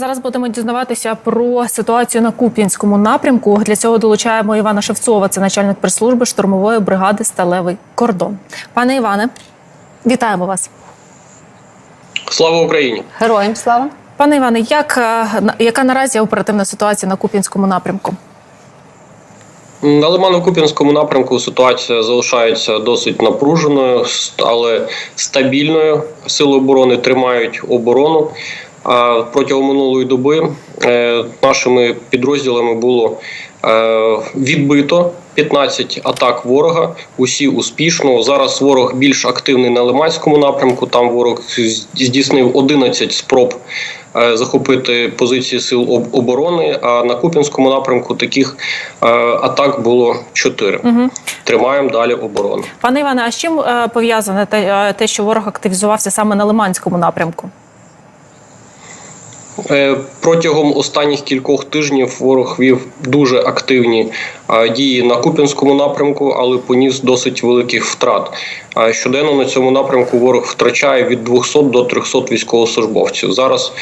Зараз будемо дізнаватися про ситуацію на Куп'янському напрямку. Для цього долучаємо Івана Шевцова, це начальник прес-служби штурмової бригади Сталевий кордон. Пане Іване, вітаємо вас. Слава Україні! Героям слава. Пане Іване, як е, на- яка наразі оперативна ситуація на Куп'янському напрямку? На Лимано-Куп'янському напрямку ситуація залишається досить напруженою, але стабільною. Сили оборони тримають оборону. А протягом минулої доби е, нашими підрозділами було е, відбито 15 атак ворога. Усі успішно. Зараз ворог більш активний на Лиманському напрямку. Там ворог здійснив 11 спроб е, захопити позиції сил оборони. А на Куп'янському напрямку таких атак було 4. Угу. Тримаємо далі оборону. Пане Іване, а з чим пов'язане те, що ворог активізувався саме на Лиманському напрямку? Е, Протягом останніх кількох тижнів ворог вів дуже активні е, дії на Куп'янському напрямку, але поніс досить великих втрат. Е, Щоденно на цьому напрямку ворог втрачає від 200 до 300 військовослужбовців. Зараз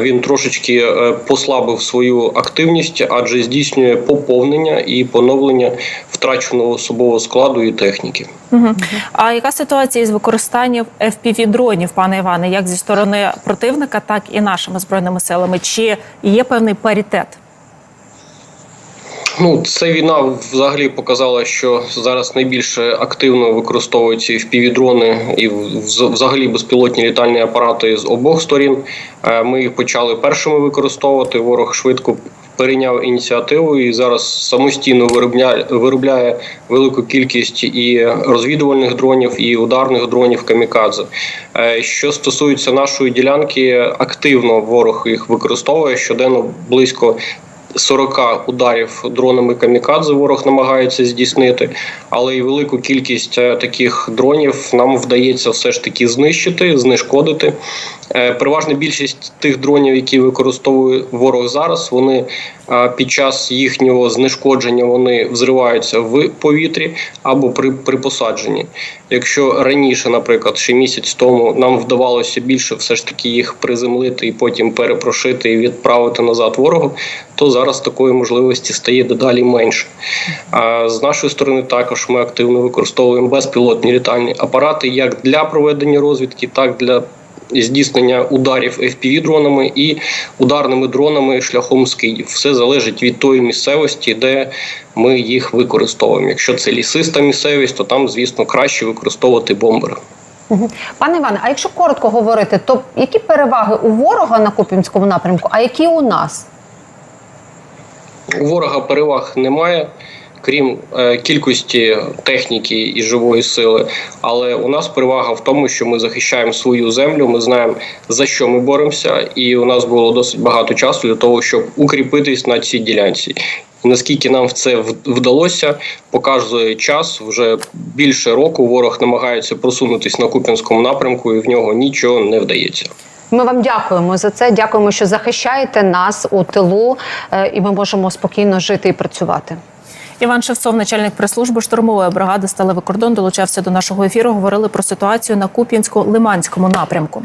він трошечки послабив свою активність, адже здійснює поповнення і поновлення втраченого особового складу і техніки. Угу. А яка ситуація із використанням fpv дронів, пане Іване, як зі сторони противника, так і нашими збройними силами? Чи є певний паритет? Ну, ця війна взагалі показала, що зараз найбільше активно використовуються впівдрони, і взагалі безпілотні літальні апарати з обох сторін. Е, Ми їх почали першими використовувати. Ворог швидко перейняв ініціативу і зараз самостійно виробляє, виробляє велику кількість і розвідувальних дронів, і ударних дронів камікадзе. Е, Що стосується нашої ділянки, активно ворог їх використовує щоденно близько 40 ударів дронами камікадзе ворог намагається здійснити, але й велику кількість е, таких дронів нам вдається все ж таки знищити, знешкодити. Е, Переважна більшість тих дронів, які використовує ворог зараз, вони е, під час їхнього знешкодження вони взриваються в повітрі або при, при посадженні. Якщо раніше, наприклад, ще місяць тому нам вдавалося більше все ж таки їх приземлити і потім перепрошити і відправити назад ворогу, то зараз такої можливості стає дедалі менше. А з нашої сторони також ми активно використовуємо безпілотні літальні апарати як для проведення розвідки, так для здійснення ударів fpv дронами і ударними дронами шляхом скидів. Все залежить від тої місцевості, де ми їх використовуємо. Якщо це лісиста місцевість, то там, звісно, краще використовувати бомбери. Пане Іване, а якщо коротко говорити, то які переваги у ворога на Куп'янському напрямку, а які у нас? У ворога переваг немає, крім е, кількості техніки і живої сили. Але у нас перевага в тому, що ми захищаємо свою землю. Ми знаємо за що ми боремося, і у нас було досить багато часу для того, щоб укріпитись на цій ділянці. Наскільки нам в це вдалося, показує час. Вже більше року ворог намагається просунутись на Куп'янському напрямку, і в нього нічого не вдається. Ми вам дякуємо за це. Дякуємо, що захищаєте нас у тилу, е, і ми можемо спокійно жити і працювати. Іван Шевцов, начальник прес-служби штурмової бригади Сталевий кордон, долучався до нашого ефіру. Говорили про ситуацію на Куп'янсько-Лиманському напрямку.